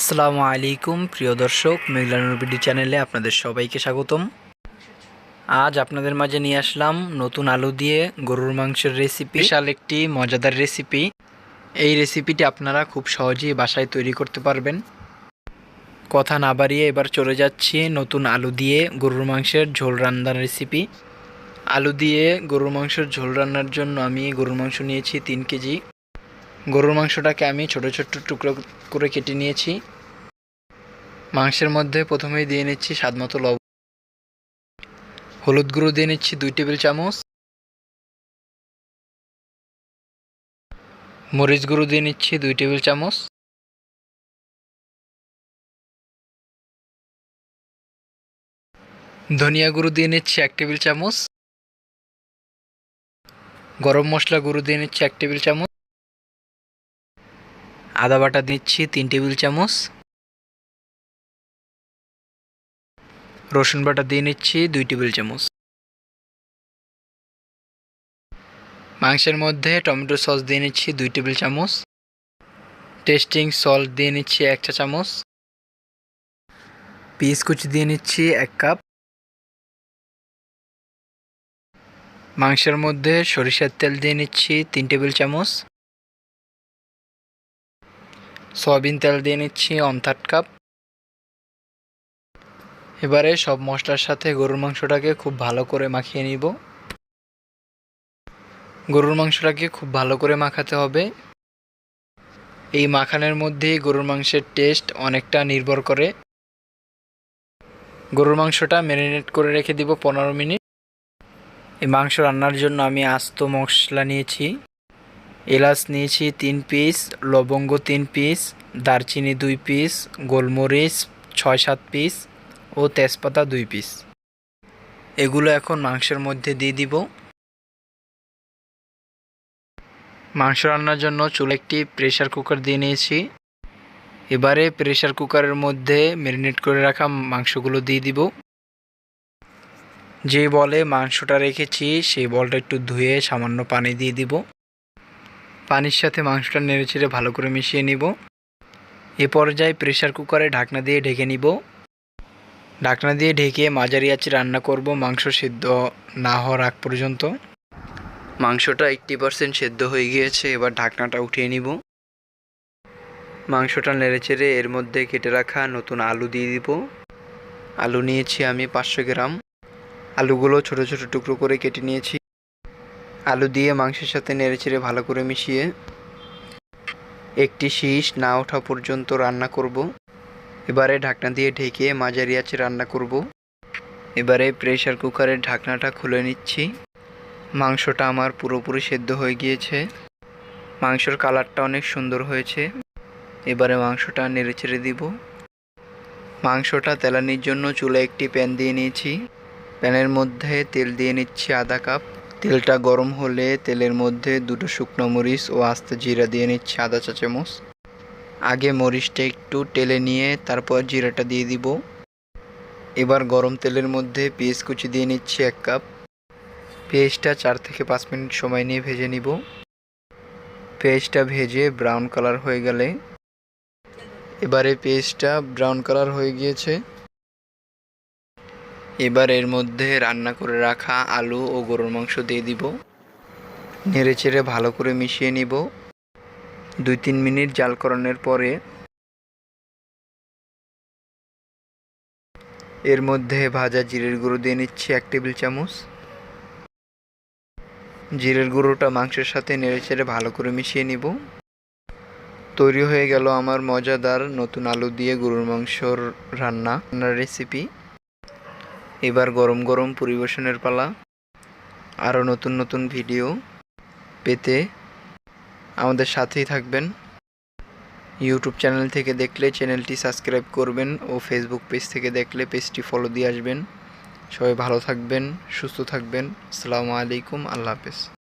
আসসালামু আলাইকুম, প্রিয় দর্শক মেঘলানুর বিডি চ্যানেলে আপনাদের সবাইকে স্বাগতম। আজ আপনাদের মাঝে নিয়ে আসলাম নতুন আলু দিয়ে গরুর মাংসের রেসিপি বিশাল একটি মজাদার রেসিপি এই রেসিপিটি আপনারা খুব সহজেই বাসায় তৈরি করতে পারবেন। কথা না বাড়িয়ে এবার চলে যাচ্ছি নতুন আলু দিয়ে গরুর মাংসের ঝোল রান্নার রেসিপি আলু দিয়ে গরুর মাংসের ঝোল রান্নার জন্য আমি গরুর মাংস নিয়েছি তিন কেজি। গরুর মাংসটাকে আমি ছোট ছোট টুকরো করে কেটে নিয়েছি। মাংসের মধ্যে প্রথমেই দিয়ে নিচ্ছি স্বাদ মতো লবণ। হলুদ গুঁড়ো দিয়ে নিচ্ছি দুই টেবিল চামচ। মরিচ গুঁড়ো দিয়ে নিচ্ছি দুই টেবিল চামচ। ধনিয়া গুঁড়ো দিয়ে নিচ্ছি এক টেবিল চামচ। গরম মশলা গুঁড়ো দিয়ে নিচ্ছি এক টেবিল চামচ। আদা বাটা দিচ্ছি, তিন টেবিল চামচ। রসুন বাটা দিয়ে নিচ্ছি, দুই টেবিল চামচ। মাংসের মধ্যে টমেটো সস দিয়ে নিচ্ছি, দুই টেবিল চামচ। টেস্টিং সল্ট দিয়ে নিচ্ছি, এক চা চামচ। পিস কুচি দিয়ে নিচ্ছি, এক কাপ। মাংসের মধ্যে সরিষার তেল দিয়ে নিচ্ছি, তিন টেবিল চামচ। সয়াবিন তেল দিয়ে নিচ্ছি অন থার্ড কাপ এবারে সব মশলার সাথে গরুর মাংসটাকে খুব ভালো করে মাখিয়ে নিব। গরুর মাংসটাকে খুব ভালো করে মাখাতে হবে। এই মাখানের মধ্যেই গরুর মাংসের টেস্ট অনেকটা নির্ভর করে। গরুর মাংসটা ম্যারিনেট করে রেখে দিব পনেরো মিনিট। এই মাংস রান্নার জন্য আমি আস্ত মশলা নিয়েছি। এলাচ নিয়েছি তিন পিস লবঙ্গ তিন পিস দারচিনি দুই পিস গোলমরিচ ছয় সাত পিস ও তেজপাতা দুই পিস এগুলো এখন মাংসের মধ্যে দিয়ে দিব। মাংস রান্নার জন্য চুলে একটি প্রেশার কুকার দিয়ে নিয়েছি। এবারে প্রেশার কুকারের মধ্যে ম্যারিনেট করে রাখা মাংসগুলো দিয়ে দিব। যে বলে মাংসটা রেখেছি, সেই বলটা একটু ধুয়ে সামান্য পানি দিয়ে দিব। পানির সাথে মাংসটা নেড়ে চেড়ে ভালো করে মিশিয়ে নিব। এ পর্যায়ে প্রেশার কুকারে ঢাকনা দিয়ে ঢেকে নিব। ঢাকনা দিয়ে ঢেকে মাঝারি আঁচে রান্না করব, মাংস সিদ্ধ না হওয়ার আগ পর্যন্ত। মাংসটা এইট্টি পারসেন্ট সেদ্ধ হয়ে গিয়েছে, এবার ঢাকনাটা উঠিয়ে নিব। মাংসটা নেড়ে চেড়ে এর মধ্যে কেটে রাখা নতুন আলু দিয়ে দিব। আলু নিয়েছি আমি পাঁচশো গ্রাম। আলুগুলো ছোট ছোট টুকরো করে কেটে নিয়েছি। আলু দিয়ে মাংসের সাথে নেড়েচেড়ে ভালো করে মিশিয়ে একটি শীষ না ওঠা পর্যন্ত রান্না করব। এবারে ঢাকনা দিয়ে ঢেকে মাঝারি আছে রান্না করব। এবারে প্রেশার কুকারের ঢাকনাটা খুলে নিচ্ছি। মাংসটা আমার পুরোপুরি সেদ্ধ হয়ে গিয়েছে। মাংসর কালারটা অনেক সুন্দর হয়েছে। এবারে মাংসটা নেড়ে ছেড়ে দিব। মাংসটা তেলানির জন্য চুলে একটি প্যান দিয়ে নিয়েছি। প্যানের মধ্যে তেল দিয়ে নিচ্ছি আধা কাপ। তেলটা গরম হলে তেলের মধ্যে দুটো শুকনো মরিচ ও আস্তে জিরা দিয়ে নিচ্ছি আদা চা চামচ আগে মরিচটা একটু টেলে নিয়ে তারপর জিরাটা দিয়ে দিব। এবার গরম তেলের মধ্যে পেঁয়াজ কুচি দিয়ে নিচ্ছি এক কাপ। পেঁয়াজটা চার থেকে পাঁচ মিনিট সময় নিয়ে ভেজে নিব। পেঁয়াজটা ভেজে ব্রাউন কালার হয়ে গেলে এবারে পেঁয়াজটা ব্রাউন কালার হয়ে গিয়েছে। এবার এর মধ্যে রান্না করে রাখা আলু ও গরুর মাংস দিয়ে দিব। নেড়ে চেড়ে ভালো করে মিশিয়ে নিব। দুই তিন মিনিট জাল করানোর পরে এর মধ্যে ভাজা জিরের গুঁড়ো দিয়ে নিচ্ছি এক টেবিল চামচ। জিরের গুঁড়োটা মাংসের সাথে নেড়ে চেড়ে ভালো করে মিশিয়ে নিব। তৈরি হয়ে গেল আমার মজাদার নতুন আলু দিয়ে গরুর মাংসর রান্না। রেসিপি এবার গরম গরম পরিবেশনের পালা। আরও নতুন নতুন ভিডিও পেতে আমাদের সাথেই থাকবেন। ইউটিউব চ্যানেল থেকে দেখলে চ্যানেলটি সাবস্ক্রাইব করবেন ও ফেসবুক পেজ থেকে দেখলে পেজটি ফলো দিয়ে আসবেন। সবাই ভালো থাকবেন, সুস্থ থাকবেন। আসসালামু আলাইকুম, আল্লাহ হাফেজ।